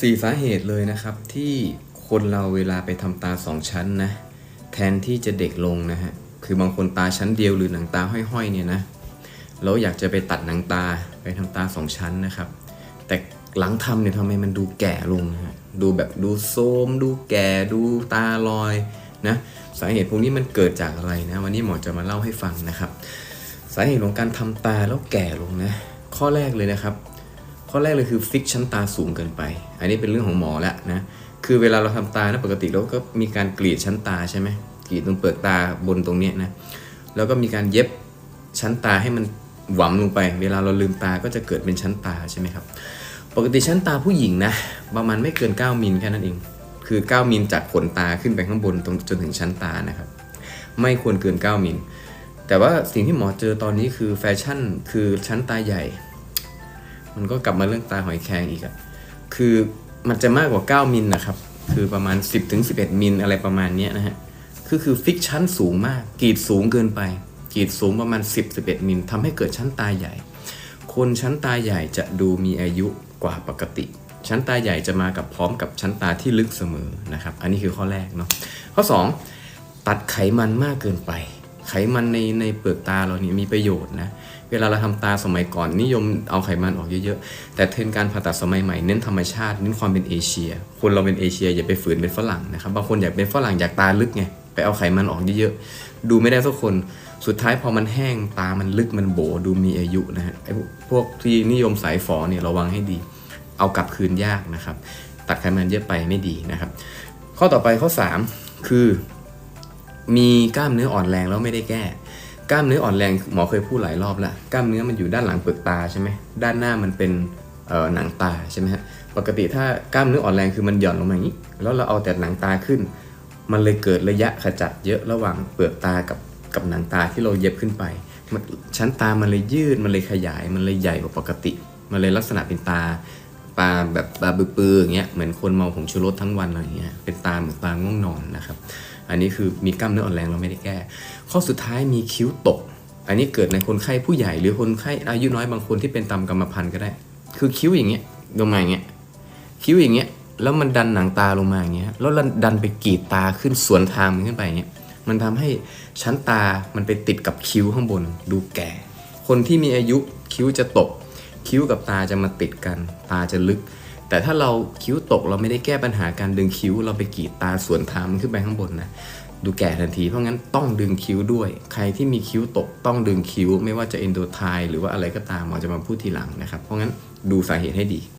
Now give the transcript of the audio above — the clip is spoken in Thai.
สี่สาเหตุเลยนะครับที่คนเราเวลาไปทำตาสองชั้นนะแทนที่จะเด็กลงนะฮะคือบางคนตาชั้นเดียวหรือหนังตาห้อยๆเนี่ยนะแล้วอยากจะไปตัดหนังตาไปทำตาสองชั้นนะครับ แต่หลังทำเนี่ยทำไมมันดูแก่ลงฮะดูแบบดูโทมดูแก่ดูตาลอยนะสาเหตุพวกนี้มันเกิดจากอะไรนะ วันนี้หมอจะมาเล่าให้ฟังนะครับ สาเหตุของการทำตาแล้วแก่ลงนะ ข้อแรกเลยนะครับ ข้อแรกเลยคือฟิกชั้นตาสูงเกินไป อันนี้เป็นเรื่องของหมอแล้วนะ คือเวลาเราทำตานะปกติเราก็มีการกรีดชั้นตาใช่ไหมกรีดตรงเปลือกตาบนตรงเนี้ยนะ แล้วก็มีการเย็บชั้นตาให้มันหวำลงไป เวลาเราลืมตาก็จะเกิดเป็นชั้นตาใช่ไหมครับ ปกติชั้นตาผู้หญิงนะประมาณไม่เกิน 9มิลแค่นั้นเอง คือ 9มิลจากขนตาขึ้นไปข้างบนตรงจนถึงชั้นตานะครับ ไม่ควรเกิน 9มิลแต่ว่าสิ่งที่หมอเจอตอนนี้คือแฟชั่นคือชั้นตาใหญ่ มันก็กลับมาเรื่องตาหอยแครงอีกอะคือมันจะมากกว่า 9 มิลนะครับ คือประมาณ 10ถึง11 มิลอะไรประมาณนี้นะฮะคือคือฟิกชั้นสูงมากกรีดสูงเกินไปกรีดสูงประมาณ 10 11 มิลทำให้เกิดชั้นตาใหญ่ คนชั้นตาใหญ่จะดูมีอายุกว่าปกติ ชั้นตาใหญ่จะมากับพร้อมกับชั้นตาที่ลึกเสมอนะครับ อันนี้คือข้อแรกเนาะข้อ 2 ตัดไขมันมากเกินไป ไขมันในในเปลือกตาเราเนี่ยมีประโยชน์นะ เวลาเราทำตาสมัยก่อนนิยมเอาไขมันออกเยอะๆ แต่เทรนการผ่าตัดสมัยใหม่เน้นธรรมชาติเน้นความเป็นเอเชีย คนเราเป็นเอเชียอย่าไปฝืนเป็นฝรั่งนะครับ บางคนอยากเป็นฝรั่งอยากตาลึกไงไปเอาไขมันออกเยอะๆ ดูไม่ได้ทุกคน สุดท้ายพอมันแห้งตามันลึกมันโบดูมีอายุนะฮะไอ้พวกที่นิยมสายฝอเนี่ยระวังให้ดี เอากลับคืนยากนะครับ ตัดไขมันเยอะไปไม่ดีนะครับ ข้อต่อไปข้อ 3 คือ มีกล้ามเนื้ออ่อนแรงแล้วไม่ได้แก้ กล้ามเนื้ออ่อนแรงหมอเคยพูดหลายรอบแล้วกล้ามเนื้อมันอยู่ด้านหลังเปลือกตาใช่ไหมด้านหน้ามันเป็นหนังตาใช่ไหมฮะปกติถ้ากล้ามเนื้ออ่อนแรงคือมันหย่อนลงมาอย่างนี้ แล้วเราเอาแต่หนังตาขึ้น มันเลยเกิดระยะขจัดเยอะระหว่างเปลือกตากับกับหนังตาที่เราเย็บขึ้นไปมันชั้นตามันเลยยืดมันเลยขยายมันเลยใหญ่กว่าปกติ มันเลยลักษณะเป็นตาตาแบบตาปื้อๆอย่างเงี้ยเหมือนคนเมาผงชูรสทั้งวันอะไรอย่างเงี้ยเป็นตาเหมือนตาง่วงนอนนะครับ อันนี้คือมีกล้ามเนื้ออ่อนแรงเราไม่ได้แก้ ข้อสุดท้ายมีคิ้วตก อันนี้เกิดในคนไข้ผู้ใหญ่หรือคนไข้อายุน้อยบางคนที่เป็นตามกรรมพันธุ์ก็ได้ คือคิ้วอย่างเงี้ยลงมาอย่างเงี้ยคิ้วอย่างเงี้ยแล้วมันดันหนังตาลงมาอย่างเงี้ยแล้วดันไปกรีดตาขึ้นสวนทางมันขึ้นไปอย่างเงี้ยมันทำให้ชั้นตามันไปติดกับคิ้วข้างบนดูแก่ คนที่มีอายุคิ้วจะตก คิ้วกับตาจะมาติดกัน ตาจะลึก แต่ถ้าเราคิ้วตกเราไม่ได้แก้ปัญหาการดึงคิ้ว เราไปกรีดตาสวนทางมันขึ้นไปข้างบนนะดูแก่ทันที เพราะงั้นต้องดึงคิ้วด้วย ใครที่มีคิ้วตกต้องดึงคิ้ว ไม่ว่าจะเอนโดไทหรือว่าอะไรก็ตามหมอจะมาพูดทีหลังนะครับ เพราะงั้นดูสาเหตุให้ดี